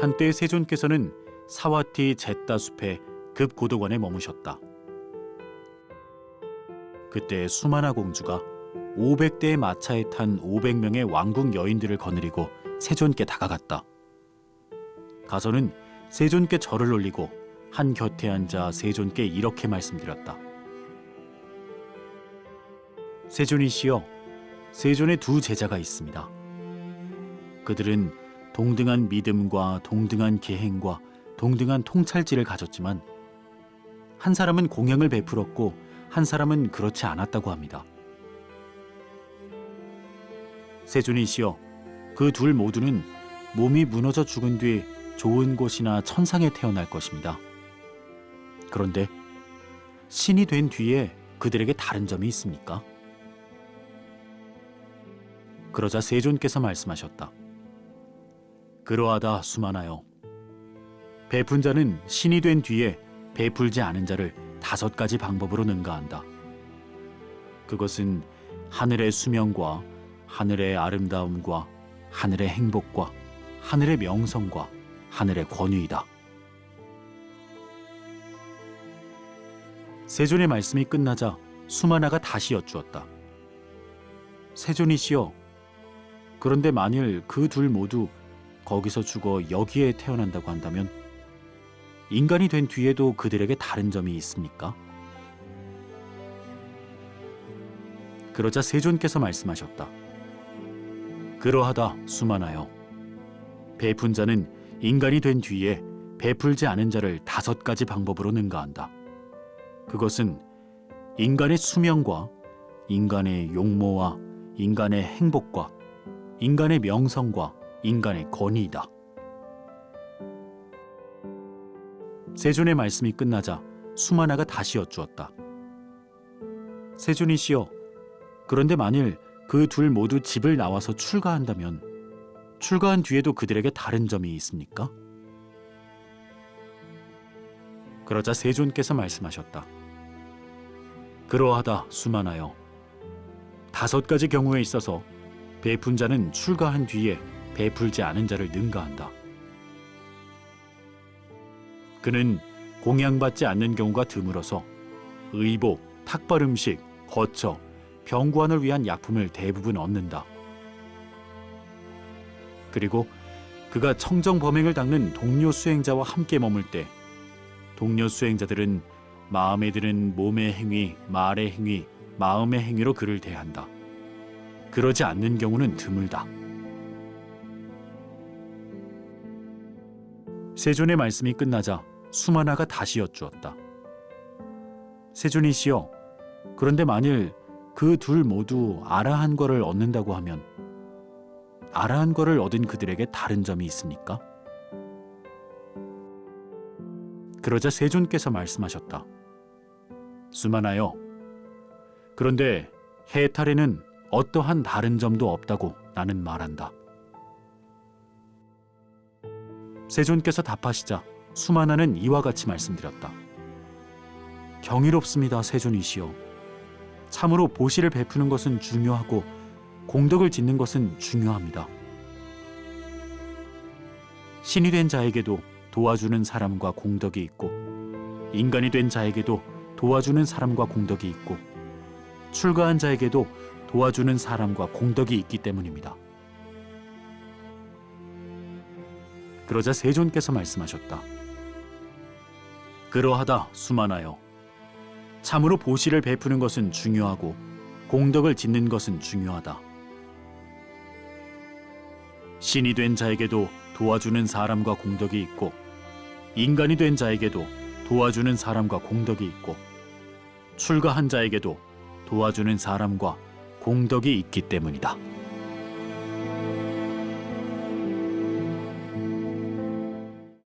한때 세존께서는 사와티 제따 숲의 급고도관에 머무셨다. 그때 수만아 공주가 500대의 마차에 탄 500명의 왕궁 여인들을 거느리고 세존께 다가갔다. 가서는 세존께 절을 올리고 한 곁에 앉아 세존께 이렇게 말씀드렸다. 세존이시여, 세존의 두 제자가 있습니다. 그들은 동등한 믿음과 동등한 계행과 동등한 통찰지를 가졌지만 한 사람은 공양을 베풀었고 한 사람은 그렇지 않았다고 합니다. 세존이 시여, 그 둘 모두는 몸이 무너져 죽은 뒤 좋은 곳이나 천상에 태어날 것입니다. 그런데 신이 된 뒤에 그들에게 다른 점이 있습니까? 그러자 세존께서 말씀하셨다. 그러하다 수많아요. 베푼 자는 신이 된 뒤에 베풀지 않은 자를 다섯 가지 방법으로 능가한다. 그것은 하늘의 수명과 하늘의 아름다움과 하늘의 행복과 하늘의 명성과 하늘의 권위이다. 세존의 말씀이 끝나자 수마나가 다시 여쭈었다. 세존이시여, 그런데 만일 그 둘 모두 거기서 죽어 여기에 태어난다고 한다면 인간이 된 뒤에도 그들에게 다른 점이 있습니까? 그러자 세존께서 말씀하셨다. 그러하다 수만하여 베푼 자는 인간이 된 뒤에 베풀지 않은 자를 다섯 가지 방법으로 능가한다. 그것은 인간의 수명과 인간의 용모와 인간의 행복과 인간의 명성과 인간의 권위이다. 세존의 말씀이 끝나자 수마나가 다시 여쭈었다. 세존이시여, 그런데 만일 그 둘 모두 집을 나와서 출가한다면 출가한 뒤에도 그들에게 다른 점이 있습니까? 그러자 세존께서 말씀하셨다. 그러하다 수만하여 다섯 가지 경우에 있어서 베푼 자는 출가한 뒤에 베풀지 않은 자를 능가한다. 그는 공양받지 않는 경우가 드물어서 의복, 탁발 음식, 거처, 병구안을 위한 약품을 대부분 얻는다. 그리고 그가 청정 범행을 닦는 동료 수행자와 함께 머물 때 동료 수행자들은 마음에 드는 몸의 행위, 말의 행위, 마음의 행위로 그를 대한다. 그러지 않는 경우는 드물다. 세존의 말씀이 끝나자 수마나가 다시 여쭈었다. 세존이시여, 그런데 만일 그 둘 모두 아라한 거를 얻는다고 하면 아라한 거를 얻은 그들에게 다른 점이 있습니까? 그러자 세존께서 말씀하셨다. 수만하여, 그런데 해탈에는 어떠한 다른 점도 없다고 나는 말한다. 세존께서 답하시자 수만하는 이와 같이 말씀드렸다. 경이롭습니다, 세존이시여. 참으로 보시를 베푸는 것은 중요하고 공덕을 짓는 것은 중요합니다. 신이 된 자에게도 도와주는 사람과 공덕이 있고 인간이 된 자에게도 도와주는 사람과 공덕이 있고 출가한 자에게도 도와주는 사람과 공덕이 있기 때문입니다. 그러자 세존께서 말씀하셨다. 그러하다 수만하여 참으로 보시를 베푸는 것은 중요하고 공덕을 짓는 것은 중요하다. 신이 된 자에게도 도와주는 사람과 공덕이 있고 인간이 된 자에게도 도와주는 사람과 공덕이 있고 출가한 자에게도 도와주는 사람과 공덕이 있기 때문이다.